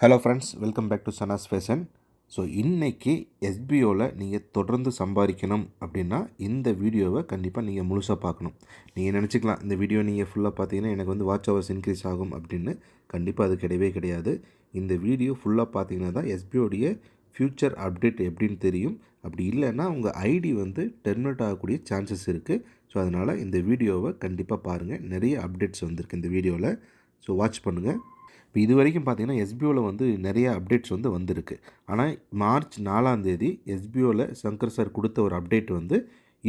Hello friends welcome back to Sana's fashion so இன்றைக்கி எஸ்பிஓவில் நீங்கள் தொடர்ந்து சம்பாதிக்கணும் அப்படின்னா இந்த வீடியோவை கண்டிப்பாக நீங்கள் முழுசாக பார்க்கணும். நீங்கள் நினச்சிக்கலாம் இந்த வீடியோ நீங்கள் ஃபுல்லாக பார்த்தீங்கன்னா எனக்கு வந்து வாட்ச் ஹவர்ஸ் இன்க்ரீஸ் ஆகும் அப்படின்னு. கண்டிப்பாக அது கிடையவே கிடையாது. இந்த வீடியோ ஃபுல்லாக பார்த்தீங்கன்னா தான் எஸ்பிஓடைய ஃப்யூச்சர் அப்டேட் எப்படின்னு தெரியும். அப்படி இல்லைன்னா உங்கள் ஐடி வந்து டெர்மினேட் ஆகக்கூடிய சான்சஸ் இருக்குது ஸோ அதனால் இந்த வீடியோவை கண்டிப்பாக பாருங்கள் நிறைய அப்டேட்ஸ் வந்திருக்கு இந்த வீடியோவில் ஸோ வாட்ச் பண்ணுங்கள் இப்போ இது வரைக்கும் பார்த்தீங்கன்னா எஸ்பிஓவில் வந்து நிறைய அப்டேட்ஸ் வந்து வந்திருக்கு. ஆனால் மார்ச் நாலாம் தேதி எஸ்பிஓவில் சங்கர் சார் கொடுத்த ஒரு அப்டேட் வந்து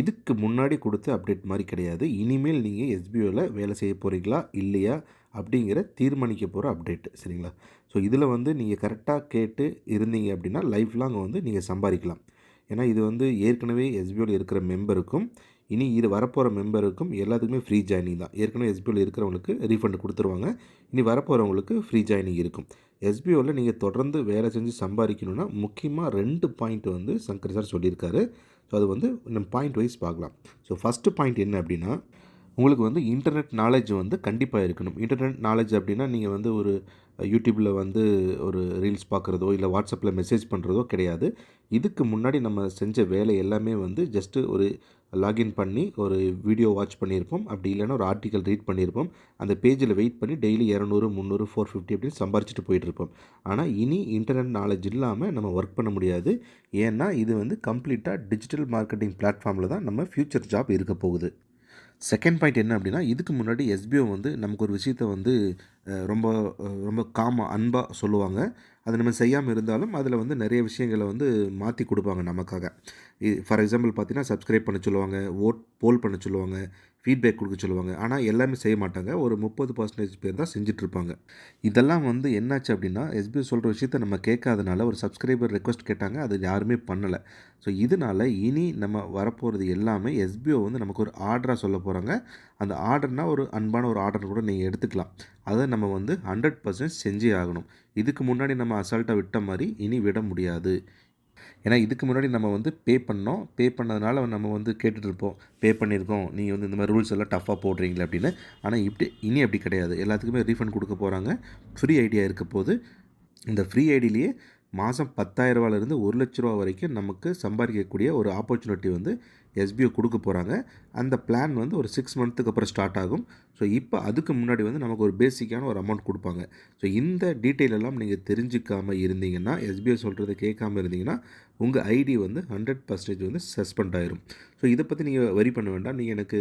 இதுக்கு முன்னாடி கொடுத்த அப்டேட் மாதிரி கிடையாது. இனிமேல் நீங்கள் எஸ்பிஓவில் வேலை செய்ய போகிறீங்களா இல்லையா அப்படிங்கிற தீர்மானிக்க போகிற அப்டேட் சரிங்களா? ஸோ இதில் வந்து நீங்கள் கரெக்டாக கேட்டு இருந்தீங்க அப்படின்னா லைஃப் லாங் வந்து நீங்கள் சம்பாதிக்கலாம். ஏன்னா இது வந்து ஏற்கனவே எஸ்பிஓவில் இருக்கிற மெம்பருக்கும் இனி இது வரப்போகிற மெம்பருக்கும் எல்லாத்துக்குமே ஃப்ரீ ஜாயினிங் தான். ஏற்கனவே எஸ்பிஓவில் இருக்கிறவங்களுக்கு ரீஃபண்ட் கொடுத்துருவாங்க. இனி வரப்போகிறவங்களுக்கு ஃப்ரீ ஜாயினிங் இருக்கும். எஸ்பிஓவில் நீங்கள் தொடர்ந்து வேலை செஞ்சு சம்பாதிக்கணும்னா முக்கியமாக ரெண்டு பாயிண்ட் வந்து சங்கர் சார் சொல்லியிருக்காரு. ஸோ அது வந்து நம்ம பாயிண்ட் வைஸ் பார்க்கலாம். ஸோ ஃபஸ்ட்டு பாயிண்ட் என்ன அப்படின்னா உங்களுக்கு வந்து இன்டர்நெட் நாலேஜ் வந்து கண்டிப்பாக இருக்கணும். இன்டர்நெட் நாலேஜ் அப்படின்னா நீங்கள் வந்து ஒரு யூடியூப்பில் வந்து ஒரு ரீல்ஸ் பார்க்குறதோ இல்லை வாட்ஸ்அப்பில் மெசேஜ் பண்ணுறதோ கிடையாது. இதுக்கு முன்னாடி நம்ம செஞ்ச வேலை எல்லாமே வந்து ஜஸ்ட்டு ஒரு லாகின் பண்ணி ஒரு வீடியோ வாட்ச் பண்ணியிருப்போம். அப்படி இல்லைன்னா ஒரு ஆர்டிக்கல் ரீட் பண்ணியிருப்போம். அந்த பேஜில் வெயிட் பண்ணி டெய்லி இரநூறு முந்நூறு ஃபோர் ஃபிஃப்டி அப்படின்னு சம்பாரிச்சிட்டு போயிட்டுருப்போம். ஆனால் இனி இன்டர்நெட் நாலேஜ் இல்லாமல் நம்ம ஒர்க் பண்ண முடியாது. ஏன்னா இது வந்து கம்ப்ளீட்டாக டிஜிட்டல் மார்க்கெட்டிங் பிளாட்ஃபார்மில் தான் நம்ம ஃப்யூச்சர் ஜாப் இருக்க போகுது. செகண்ட் பாயிண்ட் என்ன அப்படின்னா இதுக்கு முன்னாடி எஸ்பிஓ வந்து நமக்கு ஒரு விஷயத்த வந்து ரொம்ப ரொம்ப காமாக அன்பாக சொல்லுவாங்க. அதை நம்ம செய்யாமல் இருந்தாலும் அதில் வந்து நிறைய விஷயங்களை வந்து மாற்றி கொடுப்பாங்க நமக்காக. ஃபார் எக்ஸாம்பிள் பார்த்தீங்கன்னா சப்ஸ்கிரைப் பண்ண சொல்லுவாங்க ஓட் போல் பண்ண சொல்லுவாங்க. ஃபீட்பேக் கொடுக்க சொல்லுவாங்க. ஆனால் எல்லாமே செய்ய மாட்டாங்க. ஒரு முப்பது பர்சன்டேஜ் பேர் தான் செஞ்சிட்ருப்பாங்க. இதெல்லாம் வந்து என்னாச்சு அப்படின்னா எஸ்பி சொல்கிற விஷயத்த நம்ம கேட்காதனால ஒரு சப்ஸ்கிரைபர் ரெக்வஸ்ட் கேட்டாங்க. அது யாருமே பண்ணலை. ஸோ இதனால் இனி நம்ம வரப்போகிறது எல்லாமே எஸ்பிஓ வந்து நமக்கு ஒரு ஆர்டராக சொல்ல போகிறாங்க அந்த ஆர்டர்னால் ஒரு அன்பான ஒரு ஆர்டர் கூட நீங்கள் எடுத்துக்கலாம். அதை நம்ம வந்து ஹண்ட்ரட் பர்சன்ட் செஞ்சே ஆகணும். இதுக்கு முன்னாடி நம்ம அசால்ட்டாக விட்ட மாதிரி இனி விட முடியாது. ஏன்னா இதுக்கு முன்னாடி நம்ம வந்து பே பண்ணோம். பே பண்ணதுனால நம்ம வந்து கேட்டுட்ருப்போம். பே பண்ணியிருக்கோம். நீங்கள் வந்து இந்த மாதிரி ரூல்ஸ் எல்லாம் டஃப்பாக போடுறீங்களே அப்படின்னு. ஆனால் இப்படி இனி அப்படி கிடையாது. எல்லாத்துக்குமே ரீஃபண்ட் கொடுக்க போகிறாங்க ஃப்ரீ ஐடியா இருக்க போது இந்த ஃப்ரீ ஐடியிலேயே மாதம் பத்தாயிரரூவாலேருந்து ஒரு லட்ச ரூபா வரைக்கும் நமக்கு சம்பாதிக்கக்கூடிய ஒரு ஆப்பர்ச்சுனிட்டி வந்து எஸ்பிஓ கொடுக்க போகிறாங்க அந்த பிளான் வந்து ஒரு சிக்ஸ் மந்த்துக்கு அப்புறம் ஸ்டார்ட் ஆகும். ஸோ இப்போ அதுக்கு முன்னாடி வந்து நமக்கு ஒரு பேசிக்கான ஒரு அமௌண்ட் கொடுப்பாங்க. ஸோ இந்த டீட்டெயில் எல்லாம் நீங்கள் தெரிஞ்சிக்காமல் இருந்தீங்கன்னா எஸ்பிஐ சொல்கிறத கேட்காம இருந்தீங்கன்னா உங்கள் ஐடி வந்து ஹண்ட்ரட் பர்சன்டேஜ் வந்து சஸ்பெண்ட் ஆயிரும். ஸோ இதை பற்றி நீங்கள் வரி பண்ண வேண்டாம். நீங்கள் எனக்கு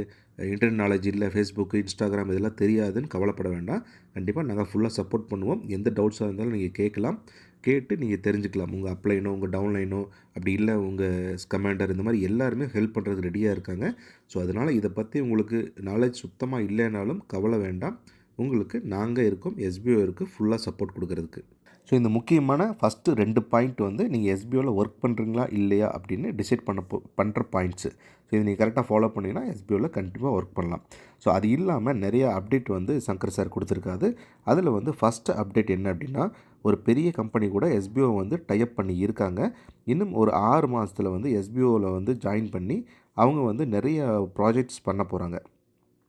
இன்டர்நெட் நாலேஜ் இல்லை ஃபேஸ்புக்கு இன்ஸ்டாகிராம் இதெல்லாம் தெரியாதுன்னு கவலைப்பட வேண்டாம். கண்டிப்பாக நாங்கள் ஃபுல்லாக சப்போர்ட் பண்ணுவோம். எந்த டவுட்ஸாக இருந்தாலும் நீங்கள் கேட்கலாம். கேட்டு நீங்கள் தெரிஞ்சுக்கலாம். உங்கள் அப்ளைனோ உங்கள் டவுன்லைனோ அப்படி இல்லை உங்கள் கமாண்டர் இந்த மாதிரி எல்லாருமே ஹெல்ப் பண்ணுறதுக்கு ரெடியாக இருக்காங்க. ஸோ அதனால் இதை பற்றி உங்களுக்கு நாலேஜ் சுத்தமாக இல்லைனாலும் கவலை வேண்டாம். உங்களுக்கு நாங்கள் இருக்கோம் எஸ்பிஓ இருக்குது ஃபுல்லாக சப்போர்ட் கொடுக்குறதுக்கு. ஸோ இந்த முக்கியமான ஃபஸ்ட்டு ரெண்டு பாயிண்ட் வந்து நீங்கள் எஸ்பிஓவில் ஒர்க் பண்ணுறீங்களா இல்லையா அப்படின்னு டிசைட் பண்ண போ பண்ணுற பாயிண்ட்ஸு ஸோ இது நீங்கள் கரெக்டாக ஃபாலோ பண்ணிங்கன்னா எஸ்பிஓவில் கண்டிப்பாக ஒர்க் பண்ணலாம். ஸோ அது இல்லாமல் நிறைய அப்டேட் வந்து சங்கர் சார் கொடுத்துருக்காது அதில் வந்து ஃபஸ்ட்டு அப்டேட் என்ன அப்படின்னா ஒரு பெரிய கம்பெனி கூட எஸ்பிஓ வந்து டைப் பண்ணி இருக்காங்க. இன்னும் ஒரு ஆறு மாதத்தில் வந்து எஸ்பிஓவில் வந்து ஜாயின் பண்ணி அவங்க வந்து நிறைய ப்ராஜெக்ட்ஸ் பண்ண போகிறாங்க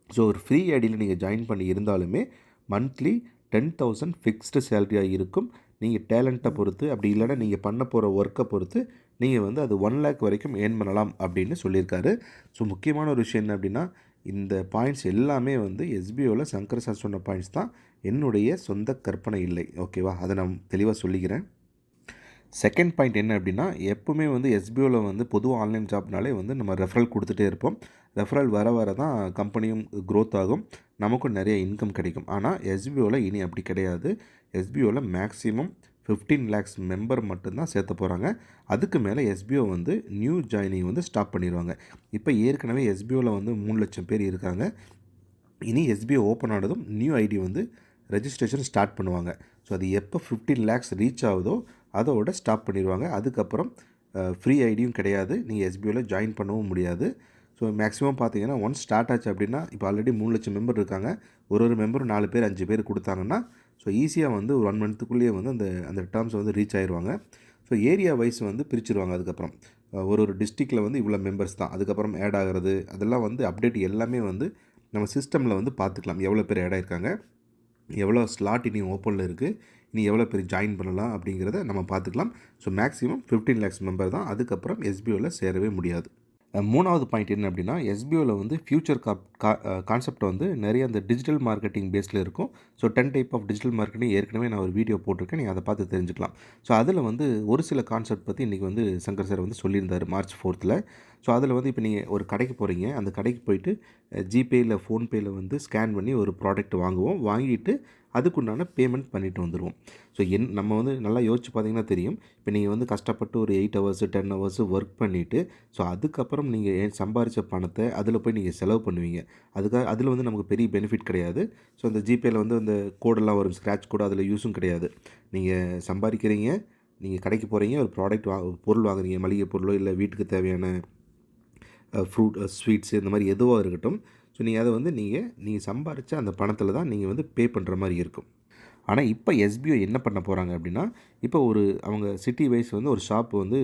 ஸோ ஒரு ஃப்ரீ ஐடியில் நீங்கள் ஜாயின் பண்ணி இருந்தாலுமே மந்த்லி டென் தௌசண்ட் ஃபிக்ஸ்டு சேலரியாக இருக்கும். நீங்கள் டேலண்ட்டை பொறுத்து அப்படி இல்லைன்னா நீங்கள் பண்ண போகிற ஒர்க்கை பொறுத்து நீங்கள் வந்து அது ஒன் லேக் வரைக்கும் ஏர்ன் பண்ணலாம் அப்படின்னு சொல்லியிருக்காரு. ஸோ முக்கியமான ஒரு விஷயம் என்ன அப்படின்னா இந்த பாயிண்ட்ஸ் எல்லாமே வந்து எஸ்பிஓவில் சங்கர் சார் சொன்ன பாயிண்ட்ஸ் தான் என்னுடைய சொந்த கற்பனை இல்லை. ஓகேவா அதை நான் தெளிவாக சொல்லிக்கிறேன். செகண்ட் பாயிண்ட் என்ன அப்படின்னா எப்போவுமே வந்து எஸ்பிஓவில் வந்து பொதுவாக ஆன்லைன் ஜாப்னாலே வந்து நம்ம ரெஃபரல் கொடுத்துட்டே இருப்போம். ரெஃபரல் வர வர தான் கம்பெனியும் க்ரோத் ஆகும். நமக்கும் நிறைய இன்கம் கிடைக்கும். ஆனால் எஸ்பிஓவில் இனி அப்படி கிடையாது. எஸ்பிஓவில் மேக்ஸிமம் ஃபிஃப்டீன் லேக்ஸ் மெம்பர் மட்டும்தான் சேர்த்த போகிறாங்க அதுக்கு மேலே எஸ்பிஓ வந்து நியூ ஜாயினிங் வந்து ஸ்டாப் பண்ணிடுவாங்க. இப்போ ஏற்கனவே எஸ்பிஓவில் வந்து மூணு லட்சம் பேர் இருக்காங்க. இனி எஸ்பிஓ ஓப்பன் ஆனதும் நியூ ஐடி வந்து ரெஜிஸ்ட்ரேஷன் ஸ்டார்ட் பண்ணுவாங்க. ஸோ அது எப்போ ஃபிஃப்டீன் லேக்ஸ் ரீச் ஆகுதோ அதோட ஸ்டாப் பண்ணிடுவாங்க. அதுக்கப்புறம் ஃப்ரீ ஐடியும் கிடையாது. நீங்கள் எஸ்பிஓவில் ஜாயின் பண்ணவும் முடியாது. ஸோ மேக்ஸிமம் பார்த்தீங்கன்னா ஒன்ஸ் ஸ்டார்ட் ஆச்சு அப்படின்னா இப்போ ஆல்ரெடி மூணு லட்சம் மெம்பர் இருக்காங்க. ஒரு ஒரு மெம்பரும் நாலு பேர் அஞ்சு பேர் கொடுத்தாங்கன்னா ஸோ ஈஸியாக வந்து ஒரு ஒன் மந்த்துக்குள்ளேயே வந்து அந்த அந்த டேர்ம்ஸ் வந்து ரீச் ஆயிடுவாங்க ஸோ ஏரியா வைஸ் வந்து பிரிச்சுருவாங்க அதுக்கப்புறம். ஒரு ஒரு டிஸ்ட்ரிக்டில் வந்து இவ்வளோ மெம்பர்ஸ் தான். அதுக்கப்புறம் ஆட் ஆகிறது அதெல்லாம் வந்து அப்டேட் எல்லாமே வந்து நம்ம சிஸ்டமில் வந்து பார்த்துக்கலாம் எவ்வளோ பேர் ஆட் ஆயிருக்காங்க. எவ்வளோ ஸ்லாட் இனி ஓப்பனில் இருக்குது இனி எவ்வளோ பேர் ஜாயின் பண்ணலாம் அப்படிங்கிறத நம்ம பார்த்துக்கலாம். So maximum fifteen lakhs member தான். அதுக்கப்புறம் எஸ்பிஓவில் சேரவே முடியாது. மூணாவது பாயிண்ட் என்ன அப்படின்னா எஸ்பிஓவில் வந்து ஃபியூச்சர் கா கான்செப்ட் வந்து நிறைய அந்த டிஜிட்டல் மார்க்கெட்டிங் பேஸில் இருக்கும். So ten type of digital marketing ஏற்கனவே நான் ஒரு வீடியோ போட்டிருக்கேன். நீங்கள் அதை பார்த்து தெரிஞ்சுக்கலாம். ஸோ அதில் வந்து ஒரு சில கான்செப்ட் பற்றி இன்றைக்கி வந்து சங்கர் சார் வந்து சொல்லியிருந்தார் மார்ச் ஃபோர்த்தில் ஸோ அதில் வந்து இப்போ நீங்கள் ஒரு கடைக்கு போகிறீங்க அந்த கடைக்கு போயிட்டு ஜிபேயில் ஃபோன்பேயில் வந்து ஸ்கேன் பண்ணி ஒரு ப்ராடக்ட் வாங்குவோம். வாங்கிட்டு அதுக்குண்டான பேமெண்ட் பண்ணிட்டு வந்துடுவோம் ஸோ என் நம்ம வந்து நல்லா யோசிச்சு பார்த்தீங்கன்னா தெரியும். இப்போ நீங்கள் வந்து கஷ்டப்பட்டு ஒரு eight hours ten hours work பண்ணிவிட்டு ஸோ அதுக்கப்புறம் நீங்கள் சம்பாரித்த பணத்தை அதில் போய் நீங்கள் செலவு பண்ணுவீங்க. அதுக்காக அதில் வந்து நமக்கு பெரிய பெனிஃபிட் கிடையாது. ஸோ அந்த ஜிபேயில் வந்து அந்த கோடெல்லாம் வரும். ஸ்க்ராட்ச் கோடு அதில் யூஸும் கிடையாது. நீங்கள் சம்பாதிக்கிறீங்க நீங்கள் கடைக்கு போகிறீங்க ஒரு ப்ராடக்ட் வா பொருள் வாங்குறீங்க மளிகை பொருளோ இல்லை வீட்டுக்கு தேவையான ஃப்ரூட் ஸ்வீட்ஸு இந்த மாதிரி எதுவாக இருக்கட்டும் ஸோ நீங்கள் அதை வந்து நீங்கள் நீங்கள் சம்பாரித்த அந்த பணத்தில் தான் நீங்கள் வந்து பே பண்ணுற மாதிரி இருக்கும். ஆனால் இப்போ எஸ்பிஓ என்ன பண்ண போகிறாங்க அப்படின்னா இப்போ ஒரு அவங்க சிட்டி வைஸ் வந்து ஒரு ஷாப் வந்து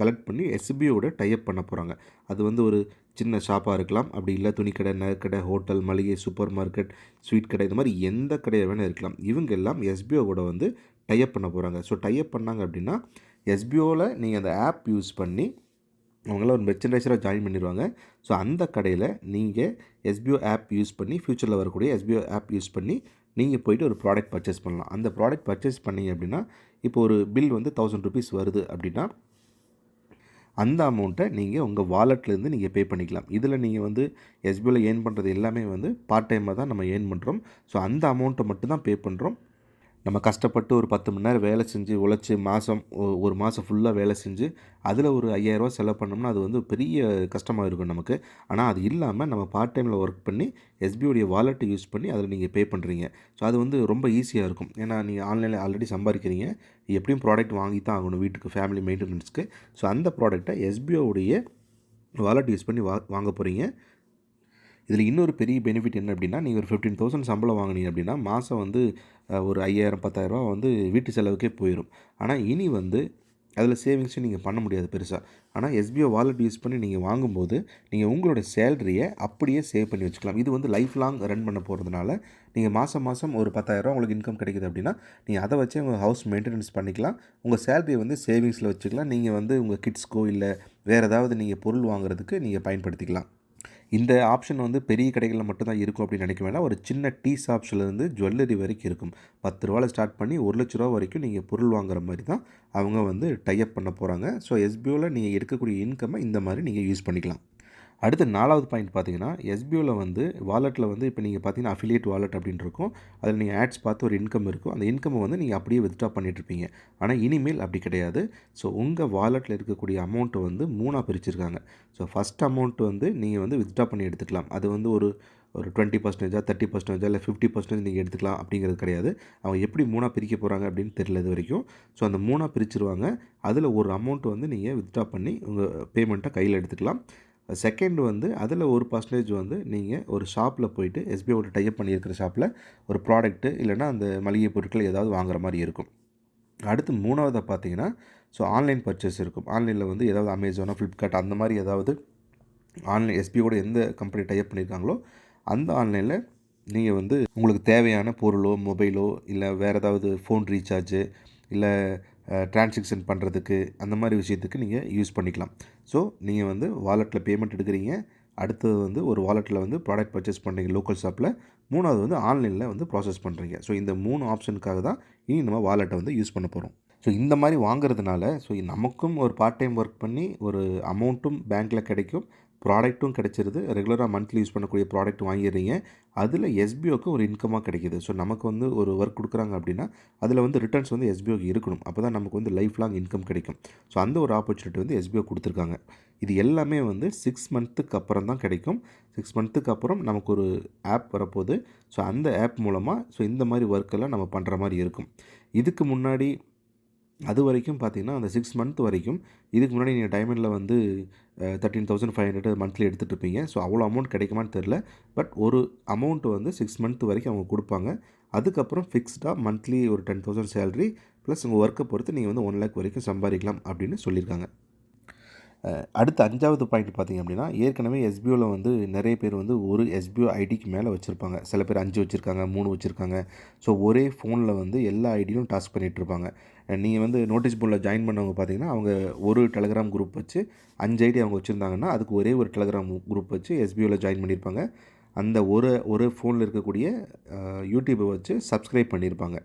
கலெக்ட் பண்ணி எஸ்பிஓட டைப் பண்ண போகிறாங்க அது வந்து ஒரு சின்ன ஷாப்பாக இருக்கலாம். அப்படி இல்லை துணிக்கடை நகைக்கடை ஹோட்டல் மளிகை சூப்பர் மார்க்கெட் ஸ்வீட் கடை இந்த மாதிரி எந்த கடையாக வேணால் இருக்கலாம். இவங்க எல்லாம் எஸ்பிஓ கூட வந்து டைப் பண்ண போகிறாங்க ஸோ டைப் பண்ணாங்க அப்படின்னா எஸ்பிஓவில் நீங்கள் அந்த ஆப் யூஸ் பண்ணி அவங்களாம் ஒரு மெர்ச்சன்டைசராக ஜாயின் பண்ணிடுவாங்க ஸோ அந்த கடையில் நீங்கள் எஸ்பிஓ ஆப் யூஸ் பண்ணி ஃப்யூச்சரில் வரக்கூடிய எஸ்பிஓ ஆப் யூஸ் பண்ணி நீங்கள் போயிட்டு ஒரு ப்ராடக்ட் பர்ச்சேஸ் பண்ணலாம். அந்த ப்ராடக்ட் பர்ச்சேஸ் பண்ணிங்க அப்படின்னா இப்போ ஒரு பில் வந்து தௌசண்ட் ருபீஸ் வருது அப்படின்னா அந்த அமௌண்ட்டை நீங்கள் உங்கள் வாலெட்லேருந்து நீங்கள் பே பண்ணிக்கலாம். இதில் நீங்கள் வந்து எஸ்பிஐயில் ஏர்ன் பண்ணுறது எல்லாமே வந்து பார்ட் டைமாக தான் நம்ம ஏர்ன் பண்ணுறோம் ஸோ அந்த அமௌண்ட்டை மட்டும் தான் பே பண்ணுறோம் நம்ம கஷ்டப்பட்டு ஒரு பத்து மணி நேரம் வேலை செஞ்சு உழைச்சி மாதம் ஒரு மாதம் ஃபுல்லாக வேலை செஞ்சு அதில் ஒரு ஐயாயிரரூவா செலவு பண்ணோம்னா அது வந்து பெரிய கஷ்டமாக இருக்கும் நமக்கு. ஆனால் அது இல்லாமல் நம்ம பார்ட் டைமில் ஒர்க் பண்ணி எஸ்பியோடைய வாலெட்டை யூஸ் பண்ணி அதில் நீங்கள் பே பண்ணுறீங்க ஸோ அது வந்து ரொம்ப ஈஸியாக இருக்கும். ஏன்னா நீங்கள் ஆன்லைனில் ஆல்ரெடி சம்பாதிக்கிறீங்க. எப்படியும் ப்ராடக்ட் வாங்கி தான் ஆகணும் வீட்டுக்கு ஃபேமிலி மெயின்டெனன்ஸ்க்கு ஸோ அந்த ப்ராடக்ட்டை எஸ்பிஓடைய வாலெட் யூஸ் பண்ணி வா வாங்க போகிறீங்க இதில் இன்னொரு பெரிய பெனிஃபிட் என்ன அப்படின்னா நீங்கள் ஒரு ஃபிஃப்டீன் தௌசண்ட் சம்பளம் வாங்கினீங்க அப்படின்னா மாதம் வந்து ஒரு ஐயாயிரம் பத்தாயிரரூபா வந்து வீட்டு செலவுக்கே போயிடும் ஆனால் இனி வந்து அதில் சேவிங்ஸும் நீங்கள் பண்ண முடியாது பெருசாக ஆனால் எஸ்பிஓ வாலெட் யூஸ் பண்ணி நீங்கள் வாங்கும்போது நீங்கள் உங்களோட சேலரியை அப்படியே சேவ் பண்ணி வச்சுக்கலாம். இது வந்து லைஃப் லாங் ரன் பண்ண போகிறதுனால நீங்கள் மாதம் மாதம் ஒரு பத்தாயிரரூவா உங்களுக்கு இன்கம் கிடைக்குது அப்படின்னா நீங்கள் அதை வச்சே உங்கள் ஹவுஸ் மெயின்டெனன்ஸ் பண்ணிக்கலாம். உங்கள் சேலரியை வந்து சேவிங்ஸில் வச்சுக்கலாம். நீங்கள் வந்து உங்கள் கிட்ஸ்க்கோ இல்லை வேறு ஏதாவது நீங்கள் பொருள் வாங்குறதுக்கு நீங்கள் பயன்படுத்திக்கலாம். இந்த ஆப்ஷன் வந்து பெரிய கடைகளில் மட்டும்தான் இருக்கும் அப்படின்னு நினைக்க வேண்டாம். ஒரு சின்ன டீ ஷாப்ஸ்லேருந்து ஜுவல்லரி வரைக்கும் இருக்கும். பத்து ரூபாவில் ஸ்டார்ட் பண்ணி ஒரு லட்ச ரூபா வரைக்கும் நீங்கள் பொருள் வாங்குற மாதிரி தான் அவங்க வந்து டைப் பண்ண போகிறாங்க ஸோ எஸ்பிஓவில் நீங்கள் எடுக்கக்கூடிய இன்கம்மை இந்த மாதிரி நீங்கள் யூஸ் பண்ணிக்கலாம். அடுத்து நாலாவது பாயிண்ட் பார்த்தீங்கன்னா எஸ்பியூவில் வந்து வாலெட்டில் வந்து இப்போ நீங்கள் பார்த்தீங்கன்னா அஃபிலியேட் வாலெட் அப்படின்னு இருக்கும் அதில் நீங்கள் ஆட்ஸ் பார்த்து ஒரு இன்கம் இருக்கும். அந்த இன்கம்மை வந்து நீங்கள் அப்படியே வித்ட்ரா பண்ணிகிட்ருப்பீங்க ஆனால் இனிமேல் அப்படி கிடையாது. ஸோ உங்கள் வாலெட்டில் இருக்கக்கூடிய அமௌண்ட்டை வந்து மூணாக பிரிச்சிருக்காங்க. ஸோ ஃபஸ்ட் அமௌண்ட் வந்து நீங்கள் வந்து வித்ட்ரா பண்ணி எடுத்துக்கலாம். அது வந்து ஒரு ஒரு டுவெண்ட்டி பர்சன்டேஜாக தேர்ட்டி பர்சன்டேஜா இல்லை ஃபிஃப்டி பர்சன்டேஜ் நீங்கள் எடுத்துக்கலாம் அப்படிங்கிறது கிடையாது. அவங்க எப்படி மூணாக பிரிக்க போகிறாங்க அப்படின்னு தெரியல இது வரைக்கும். ஸோ அந்த மூணாக பிரிச்சிருவாங்க. அதில் ஒரு அமௌண்ட் வந்து நீங்கள் வித்ட்ரா பண்ணி உங்கள் பேமெண்ட்டை கையில் எடுத்துக்கலாம். செகண்ட் வந்து அதில் ஒரு பர்சன்டேஜ் வந்து நீங்கள் ஒரு ஷாப்பில் போயிட்டு எஸ்பிஐயோட டைப் பண்ணியிருக்கிற ஷாப்பில் ஒரு ப்ராடக்ட்டு இல்லைன்னா அந்த மளிகை பொருட்கள் ஏதாவது வாங்குற மாதிரி இருக்கும். அடுத்து மூணாவதாக பார்த்தீங்கன்னா ஸோ ஆன்லைன் பர்ச்சேஸ் இருக்கும். ஆன்லைனில் வந்து ஏதாவது அமேசானோ ஃப்ளிப்கார்ட் அந்த மாதிரி ஏதாவது ஆன்லைன் எஸ்பியோட எந்த கம்பெனி டைப் பண்ணியிருக்காங்களோ அந்த ஆன்லைனில் நீங்கள் வந்து உங்களுக்கு தேவையான பொருளோ மொபைலோ இல்லை வேறு ஏதாவது ஃபோன் ரீசார்ஜு இல்லை டிரான்சேக்ஷன் பண்ணுறதுக்கு அந்த மாதிரி விஷயத்துக்கு நீங்கள் யூஸ் பண்ணிக்கலாம். ஸோ நீங்கள் வந்து வாலெட்டில் பேமெண்ட் எடுக்கிறீங்க. அடுத்தது வந்து ஒரு வாலெட்டில் வந்து ப்ராடக்ட் பர்ச்சேஸ் பண்ணுறீங்க லோக்கல் ஷாப்பில் மூணாவது வந்து ஆன்லைனில் வந்து ப்ராசஸ் பண்ணுறீங்க ஸோ இந்த மூணு ஆப்ஷனுக்காக தான் இனி நம்ம வாலெட்டை வந்து யூஸ் பண்ண போகிறோம் ஸோ இந்த மாதிரி வாங்குறதுனால ஸோ நமக்கும் ஒரு பார்ட் டைம் ஒர்க் பண்ணி ஒரு அமௌண்ட்டும் பேங்க்கில் கிடைக்கும். ப்ராடக்ட்டும் கிடைச்சிருது. ரெகுலராக மந்த்லி யூஸ் பண்ணக்கூடிய ப்ராடக்ட் வாங்கிடுறீங்க. அதில் எஸ்பிஓக்கு ஒரு இன்கமாக கிடைக்கிது. ஸோ நமக்கு வந்து ஒரு ஒர்க் கொடுக்குறாங்க அப்படின்னா அதில் வந்து ரிட்டர்ன்ஸ் வந்து எஸ்பிஓக்கு இருக்கணும். அப்போ தான் நமக்கு வந்து லைஃப் லாங் இன்கம் கிடைக்கும். ஸோ அந்த ஒரு ஆப்பர்ச்சுனிட்டி வந்து எஸ்பிஓ கொடுத்துருக்காங்க. இது எல்லாமே வந்து சிக்ஸ் மந்த்துக்கு அப்புறம் தான் கிடைக்கும். சிக்ஸ் மந்த்துக்கு அப்புறம் நமக்கு ஒரு ஆப் வரப்போகுது. ஸோ அந்த ஆப் மூலமாக ஸோ இந்த மாதிரி ஒர்க்கெல்லாம் நம்ம பண்ணுற மாதிரி இருக்கும். இதுக்கு முன்னாடி அது வரைக்கும் பார்த்தீங்கன்னா அந்த சிக்ஸ் மந்த் வரைக்கும் இதுக்கு முன்னாடி நீங்கள் டைமண்டில் வந்து thirteen thousand five hundred monthly எடுத்துகிட்டு இருப்பீங்க ஸோ அவ்வளோ அமௌண்ட் கிடைக்குமான்னு தெரில பட் ஒரு அமௌண்ட் வந்து சிக்ஸ் மந்த் வரைக்கும் அவங்க கொடுப்பாங்க. அதுக்கப்புறம் ஃபிக்ஸ்டாக மந்த்லி ஒரு டென் தௌசண்ட் சேலரி ப்ளஸ் உங்கள் ஒர்க்கை பொறுத்து நீங்கள் வந்து ஒன் லேக் வரைக்கும் சம்பாதிக்கலாம் அப்படின்னு சொல்லியிருக்காங்க. அடுத்து அஞ்சாவது பாயிண்ட் பார்த்திங்க அப்படின்னா ஏற்கனவே எஸ்பிஓவில் வந்து நிறைய பேர் வந்து ஒரு எஸ்பிஓ ஐடிக்கு மேலே வச்சுருப்பாங்க. சில பேர் அஞ்சு வச்சுருக்காங்க மூணு வச்சுருக்காங்க. ஸோ ஒரே ஃபோனில் வந்து எல்லா ஐடியும் டாஸ்க் பண்ணிகிட்ருப்பாங்க நீங்கள் வந்து நோட்டீஸ் போர்டில் ஜாயின் பண்ணவங்க பார்த்தீங்கன்னா அவங்க ஒரு டெலகிராம் குரூப் வச்சு அஞ்சு ஐடி அவங்க வச்சுருந்தாங்கன்னா அதுக்கு ஒரே ஒரு டெலகிராம் குரூப் வச்சு எஸ்பிஓவில் ஜாயின் பண்ணியிருப்பாங்க அந்த ஒரு ஒரு ஃபோனில் இருக்கக்கூடிய யூடியூப்பை வச்சு சப்ஸ்கிரைப் பண்ணியிருப்பாங்க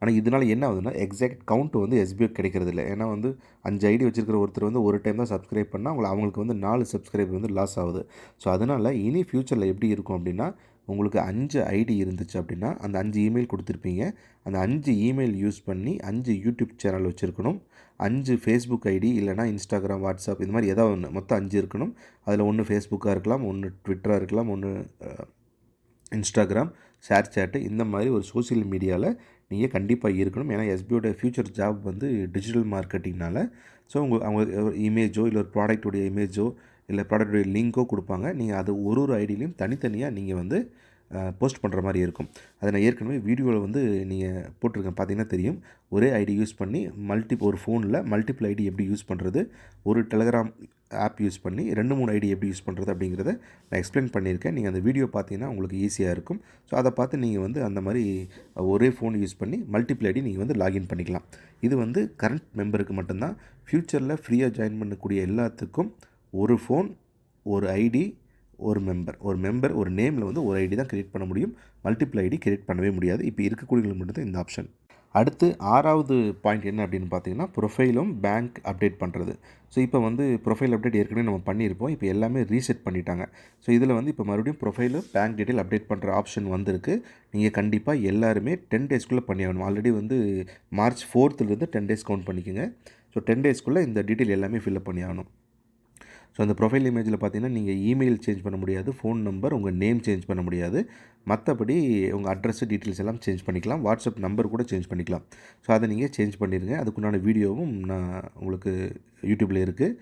ஆனால் இதனால் என்ன ஆகுதுன்னா எக்ஸாக்ட் கவுண்ட் வந்து எஸ்பிஓ கிடைக்கிறது இல்லை ஏன்னா வந்து அஞ்சு ஐடி வச்சிருக்கிற ஒருத்தர் வந்து ஒரு டைம் தான் சப்ஸ்கிரைப் பண்ணால் அவங்கள அவங்களுக்கு வந்து நாலு சப்ஸ்கிரைப் வந்து லாஸ் ஆகுது. ஸோ அதனால் இனி ஃப்யூச்சரில் எப்படி இருக்கும் அப்படின்னா உங்களுக்கு அஞ்சு ஐடி இருந்துச்சு அப்படின்னா அந்த அஞ்சு இமெயில் கொடுத்துருப்பீங்க. அந்த அஞ்சு இமெயில் யூஸ் பண்ணி அஞ்சு யூடியூப் சேனல் வச்சுருக்கணும். அஞ்சு ஃபேஸ்புக் ஐடி இல்லைனா இன்ஸ்டாகிராம் வாட்ஸ்அப் இது மாதிரி ஏதாவது ஒன்று மொத்தம் அஞ்சு இருக்கணும். அதில் ஒன்று ஃபேஸ்புக்காக இருக்கலாம் ஒன்று ட்விட்டராக இருக்கலாம் ஒன்று இன்ஸ்டாகிராம் ஷேர் சேட்டு இந்த மாதிரி ஒரு சோஷியல் மீடியாவில் நீங்கள் கண்டிப்பாக இருக்கணும். ஏன்னா எஸ்பியோட ஃப்யூச்சர் ஜாப் வந்து டிஜிட்டல் மார்க்கெட்டிங்னால ஸோ உங்கள் அவங்க இமேஜோ இல்லை ஒரு ப்ராடக்ட்டுடைய இமேஜோ இல்லை ப்ராடக்ட்டுடைய லிங்க்கோ கொடுப்பாங்க. நீங்கள் அது ஒரு ஒரு ஐடியிலையும் தனித்தனியாக நீங்கள் வந்து போஸ்ட் பண்ணுற மாதிரி இருக்கும். அதை நான் ஏற்கனவே வீடியோவில் வந்து நீங்கள் போட்டிருக்கேன். பார்த்தீங்கன்னா தெரியும். ஒரே ஐடி யூஸ் பண்ணி மல்டி ஒரு ஃபோனில் மல்டிபிள் ஐடி எப்படி யூஸ் பண்ணுறது ஒரு டெலகிராம் ஆப் யூஸ் பண்ணி ரெண்டு மூணு ஐடி எப்படி யூஸ் பண்ணுறது அப்படிங்கிறத நான் எக்ஸ்பிளைன் பண்ணியிருக்கேன். நீங்கள் அந்த வீடியோ பார்த்தீங்கன்னா உங்களுக்கு ஈஸியாக இருக்கும். ஸோ அதை பார்த்து நீங்கள் வந்து அந்த மாதிரி ஒரே ஃபோன் யூஸ் பண்ணி மல்டிபிள் ஐடி நீங்கள் வந்து லாகின் பண்ணிக்கலாம். இது வந்து கரண்ட் மெம்பருக்கு மட்டும்தான். ஃப்யூச்சரில் ஃப்ரீயாக ஜாயின் பண்ணக்கூடிய எல்லாத்துக்கும் ஒரு ஃபோன் ஒரு ஐடி ஒரு மெம்பர் ஒரு மெம்பர் ஒரு நேமில் வந்து ஒரு ஐடி தான் கிரியேட் பண்ண முடியும். மல்டிபிள் ஐடி கிரியேட் பண்ணவே முடியாது. இப்போ இருக்கக்கூடியவங்களுக்கு மட்டும்தான் இந்த ஆப்ஷன் அடுத்து ஆறாவது பாயிண்ட் என்ன அப்படின்னு பார்த்தீங்கன்னா ப்ரொஃபைலும் பேங்க் அப்டேட் பண்ணுறது ஸோ இப்போ வந்து ப்ரொஃபைல் அப்டேட் ஏற்கனவே நம்ம பண்ணியிருப்போம். இப்போ எல்லாமே ரீசெட் பண்ணிட்டாங்க. ஸோ இதில் வந்து இப்போ மறுபடியும் ப்ரொஃபைலும் பேங்க் டீட்டெயில் அப்டேட் பண்ணுற ஆப்ஷன் வந்திருக்கு. நீங்கள் கண்டிப்பாக எல்லாருமே டென் டேஸ்க்குள்ளே பண்ணியாகணும் ஆல்ரெடி வந்து மார்ச் ஃபோர்த்துலேருந்து டென் டேஸ் கவுண்ட் பண்ணிக்கோங்க. ஸோ டென் டேஸ்க்குள்ளே இந்த டீட்டெயில் எல்லாமே ஃபில்அப் பண்ணி ஆகணும். ஸோ அந்த ப்ரொஃபைல் இமேஜில் பார்த்தீங்கன்னா நீங்கள் இமெயில் சேஞ்ச் பண்ண முடியாது ஃபோன் நம்பர் உங்கள் நேம் சேஞ்ச் பண்ண முடியாது. மற்றபடி உங்கள் அட்ரஸ் டீட்டெயில்ஸ் எல்லாம் சேஞ்ச் பண்ணிக்கலாம். வாட்ஸ்அப் நம்பர் கூட சேஞ்ச் பண்ணிக்கலாம். ஸோ அதை நீங்கள் சேஞ்ச் பண்ணிடுங்க அதுக்குண்டான வீடியோவும் நான் உங்களுக்கு யூடியூப்பில் இருக்குது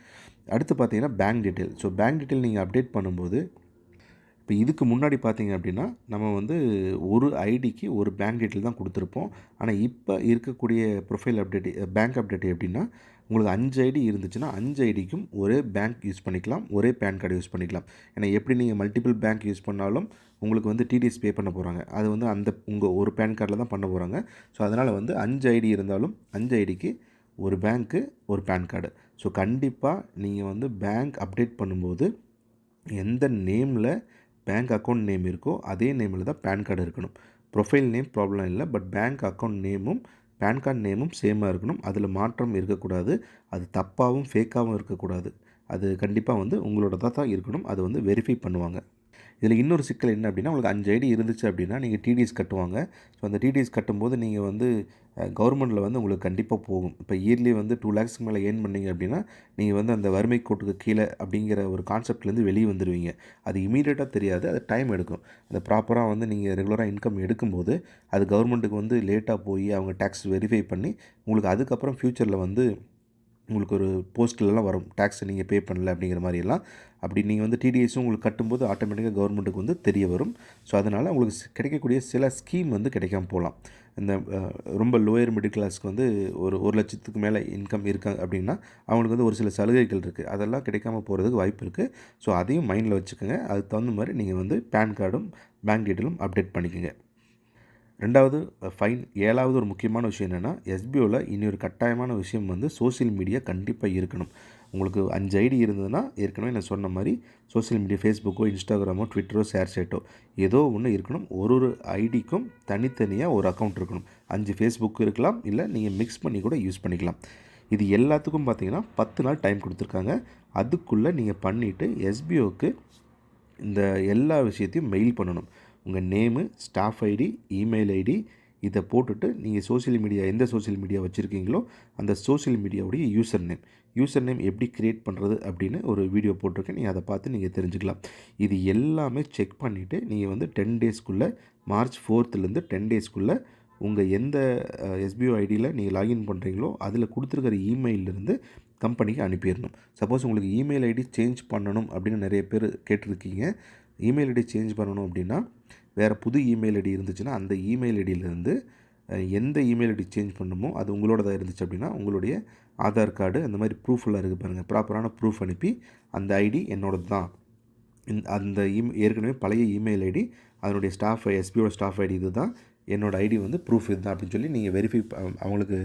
அடுத்து பார்த்தீங்கன்னா bank detail so bank detail நீங்கள் அப்டேட் பண்ணும்போது இப்போ இதுக்கு முன்னாடி பார்த்தீங்க அப்படின்னா நம்ம வந்து ஒரு ஐடிக்கு ஒரு பேங்க் டீட்டெயில் தான் கொடுத்துருப்போம். ஆனால் இப்போ இருக்கக்கூடிய ப்ரொஃபைல் அப்டேட் பேங்க் அப்டேட் எப்படின்னா உங்களுக்கு அஞ்சு ஐடி இருந்துச்சுன்னா அஞ்சு ஐடிக்கும் ஒரே பேங்க் யூஸ் பண்ணிக்கலாம் ஒரே பேன் கார்டு யூஸ் பண்ணிக்கலாம். ஏன்னா எப்படி நீங்கள் மல்டிபிள் பேங்க் யூஸ் பண்ணாலும் உங்களுக்கு வந்து டிடிஎஸ் பே பண்ண போகிறாங்க அது வந்து அந்த உங்கள் ஒரு பேன் கார்டில் தான் பண்ண போகிறாங்க ஸோ அதனால் வந்து அஞ்சு ஐடி இருந்தாலும் அஞ்சு ஐடிக்கு ஒரு பேங்க்கு ஒரு பேன் கார்டு. ஸோ கண்டிப்பாக நீங்கள் வந்து பேங்க் அப்டேட் பண்ணும்போது எந்த நேமில் பேங்க் அக்கௌண்ட் நேம் இருக்கோ அதே நேமில் தான் பேன் கார்டு இருக்கணும். ப்ரொஃபைல் நேம் ப்ராப்ளம் இல்லை பட் பேங்க் அக்கௌண்ட் நேமும் பேன் கார்டு நேமும் சேமாக இருக்கணும். அதில் மாற்றம் இருக்கக்கூடாது. அது தப்பாகவும் ஃபேக்காகவும் இருக்கக்கூடாது. அது கண்டிப்பாக வந்து உங்களோட தான் தான் இருக்கணும். அது வந்து வெரிஃபை பண்ணுவாங்க. இதில் இன்னொரு சிக்கல் என்ன அப்படின்னா உங்களுக்கு அஞ்சு ஐடி இருந்துச்சு அப்படின்னா நீங்கள் டிடிஎஸ் கட்டுவாங்க. ஸோ அந்த டிடிஎஸ் கட்டும்போது நீங்கள் வந்து கவர்மெண்ட்டில் வந்து உங்களுக்கு கண்டிப்பாக போகும். இப்போ இயர்லி வந்து டூ லேக்ஸ்க்கு மேலே ஏர்ன் பண்ணீங்க அப்படின்னா நீங்கள் வந்து அந்த வறுமை கோட்டுக்கு கீழே அப்படிங்கிற ஒரு கான்செப்ட்லேருந்து வெளியே வந்துடுவீங்க அது இமீடியட்டாக தெரியாது அது டைம் எடுக்கும். அந்த ப்ராப்பராக வந்து நீங்கள் ரெகுலராக இன்கம் எடுக்கும்போது அது கவர்மெண்ட்டுக்கு வந்து லேட்டாக போய் அவங்க டேக்ஸ் வெரிஃபை பண்ணி உங்களுக்கு அதுக்கப்புறம் ஃப்யூச்சரில் வந்து உங்களுக்கு ஒரு போஸ்ட்லலாம் வரும். டேக்ஸை நீங்கள் பே பண்ணல அப்படிங்கிற மாதிரியெல்லாம் அப்படி நீங்கள் வந்து டிடிஎஸும் உங்களுக்கு கட்டும்போது ஆட்டோமேட்டிக்காக கவர்மெண்ட்டுக்கு வந்து தெரிய வரும். ஸோ அதனால் உங்களுக்கு கிடைக்கக்கூடிய சில ஸ்கீம் வந்து கிடைக்காம போகலாம். இந்த ரொம்ப லோயர் மிடில் கிளாஸ்க்கு வந்து ஒரு ஒரு லட்சத்துக்கு மேலே இன்கம் இருக்காங்க அப்படின்னா அவங்களுக்கு வந்து ஒரு சில சலுகைகள் இருக்குது அதெல்லாம் கிடைக்காம போகிறதுக்கு வாய்ப்பு இருக்குது ஸோ அதையும் மைண்டில் வச்சுக்கோங்க. அதுக்கு தகுந்த மாதிரி நீங்கள் வந்து பேன் கார்டும் பேங்க் டீட்டெயிலும் அப்டேட் பண்ணிக்கோங்க. ரெண்டாவது ஃபைன் ஏழாவது ஒரு முக்கியமான விஷயம் என்னென்னா எஸ்பிஓவில் இனி ஒரு கட்டாயமான விஷயம் வந்து சோஷியல் மீடியா கண்டிப்பாக இருக்கணும். உங்களுக்கு அஞ்சு ஐடி இருந்ததுன்னா ஏற்கனவே நான் சொன்ன மாதிரி சோஷியல் மீடியா ஃபேஸ்புக்கோ இன்ஸ்டாகிராமோ ட்விட்டரோ ஷேர் சேட்டோ ஏதோ ஒன்று இருக்கணும். ஒரு ஒரு ஐடிக்கும் தனித்தனியாக ஒரு அக்கௌண்ட் இருக்கணும். அஞ்சு ஃபேஸ்புக் இருக்கலாம் இல்லை நீங்கள் மிக்ஸ் பண்ணி கூட யூஸ் பண்ணிக்கலாம். இது எல்லாத்துக்கும் பார்த்தீங்கன்னா பத்து நாள் டைம் கொடுத்துருக்காங்க. அதுக்குள்ளே நீங்கள் பண்ணிவிட்டு எஸ்பிஓக்கு இந்த எல்லா விஷயத்தையும் மெயில் பண்ணணும். உங்கள் name staff ID email ID இதை போட்டுட்டு நீங்கள் சோஷியல் மீடியா எந்த சோஷியல் மீடியா வச்சுருக்கீங்களோ அந்த சோஷியல் மீடியாவுடைய யூசர் நேம். யூசர் நேம் எப்படி க்ரியேட் பண்ணுறது அப்படின்னு ஒரு வீடியோ போட்டிருக்கேன். நீங்கள் அதை பார்த்து நீங்கள் தெரிஞ்சுக்கலாம். இது எல்லாமே செக் பண்ணிவிட்டு நீங்கள் வந்து டென் டேஸ்க்குள்ளே மார்ச் ஃபோர்த்துலேருந்து டென் டேஸ்க்குள்ளே உங்கள் எந்த எஸ்பிஓ ஐடியில் நீங்கள் லாகின் பண்ணுறீங்களோ அதில் கொடுத்துருக்கிற இமெயிலிருந்து கம்பெனிக்கு அனுப்பிடணும். சப்போஸ் உங்களுக்கு இமெயில் ஐடி சேஞ்ச் பண்ணணும் அப்படின்னு நிறைய பேர் கேட்டிருக்கீங்க. இமெயில் ஐடி சேஞ்ச் பண்ணணும் அப்படின்னா வேறு புது இமெயில் ஐடி இருந்துச்சுன்னா அந்த இமெயில் ஐடியிலேருந்து எந்த இமெயில் ஐடி சேஞ்ச் பண்ணுமோ அது உங்களோடதாக இருந்துச்சு அப்படின்னா உங்களுடைய ஆதார் கார்டு அந்த மாதிரி ப்ரூஃபெல்லாம் இருக்குது பாருங்கள் ப்ராப்பரான ப்ரூஃப் அனுப்பி அந்த ஐடி என்னோடது தான் இந்த அந்த இம் ஏற்கனவே பழைய இமெயில் ஐடி அதனுடைய ஸ்டாஃப் எஸ்பியோட ஸ்டாஃப் ஐடி இது தான் என்னோடய ஐடி வந்து ப்ரூஃப் இதுதான் அப்படின்னு சொல்லி நீங்கள் வெரிஃபை அவங்களுக்கு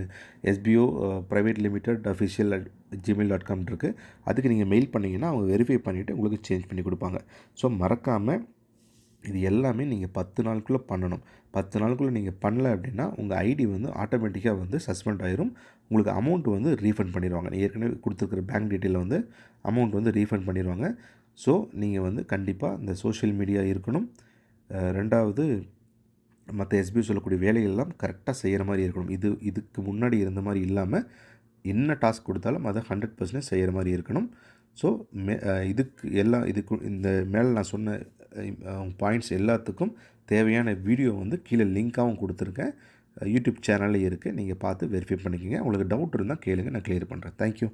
SPO private limited official Gmail dot com இருக்குது அதுக்கு நீங்கள் மெயில் பண்ணிங்கன்னா அவங்க வெரிஃபை பண்ணிவிட்டு உங்களுக்கு சேஞ்ச் பண்ணி கொடுப்பாங்க. ஸோ மறக்காமல் இது எல்லாமே நீங்கள் பத்து நாளுக்குள்ளே பண்ணணும். பத்து நாளுக்குள்ளே நீங்கள் பண்ணல அப்படின்னா உங்கள் ஐடி வந்து ஆட்டோமேட்டிக்காக வந்து சஸ்பெண்ட் ஆயிரும். உங்களுக்கு அமௌண்ட் வந்து ரீஃபண்ட் பண்ணிடுவாங்க. நீ ஏற்கனவே கொடுத்துருக்குற பேங்க் டீட்டெயிலில் வந்து அமௌண்ட் வந்து ரீஃபண்ட் பண்ணிடுவாங்க. ஸோ நீங்கள் வந்து கண்டிப்பாக இந்த சோஷியல் மீடியா இருக்கணும். ரெண்டாவது மற்ற எஸ்பியூ சொல்லக்கூடிய வேலையெல்லாம் கரெக்டாக செய்கிற மாதிரி இருக்கணும். இது இதுக்கு முன்னாடி இருந்த மாதிரி இல்லாமல் என்ன டாஸ்க் கொடுத்தாலும் அதை ஹண்ட்ரட் பர்சன்டேஜ் செய்கிற மாதிரி இருக்கணும். ஸோ மே இதுக்கு எல்லாம் இதுக்கு இந்த மேலே நான் சொன்ன பாயிண்ட்ஸ் எல்லாத்துக்கும் தேவையான வீடியோ வந்து கீழே லிங்க்காகவும் கொடுத்துருக்கேன். யூடியூப் சேனல்லே இருக்குது நீங்கள் பார்த்து வெரிஃபை பண்ணிக்கோங்க. உங்களுக்கு டவுட் இருந்தால் கேளுங்க. நான் கிளியர் பண்ணுறேன் தேங்க்யூ